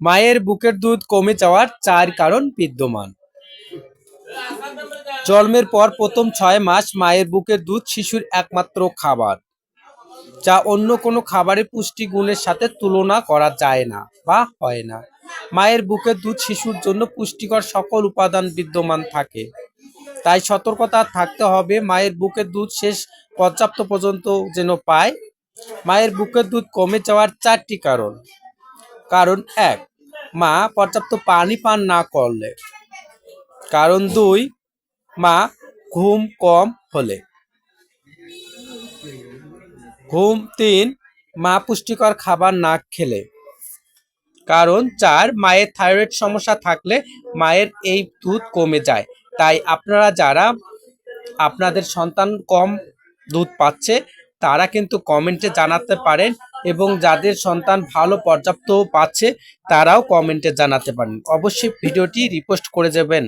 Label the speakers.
Speaker 1: মায়ের বুকের দুধ কমে যাওয়ার চার কারণ বিদ্যমান। জন্মের পর প্রথম ছয় মাস মায়ের বুকের দুধ শিশুর একমাত্র খাবার, যা অন্য কোনো খাবারের পুষ্টি গুণের সাথে তুলনা করা যায় না বা হয় না। মায়ের বুকের দুধ শিশুর জন্য পুষ্টিকর সকল উপাদান বিদ্যমান থাকে। তাই সতর্কতা থাকতে হবে, মায়ের বুকের দুধ শেষ পর্যাপ্ত পর্যন্ত যেন পায়। মায়ের বুকের দুধ কমে যাওয়ার চারটি কারণ। কারণ এক, মা পর্যাপ্ত পানি পান না করলে। কারণ দুই, মা ঘুম কম হলে। ঘুম তিন, মা পুষ্টিকর খাবার না খেলে। কারণ চার, মায়ের থাইরয়েড সমস্যা থাকলে মায়ের এই দুধ কমে যায়। তাই আপনারা যারা আপনাদের সন্তান কম দুধ পাচ্ছে, তারা কিন্তু কমেন্টে জানাতে পারেন এবং যাদের সন্তান ভালো পর্যাপ্ত পাচ্ছে, তারাও কমেন্টে জানাতে পারেন। অবশ্যই ভিডিওটি রিপোস্ট করে যাবেন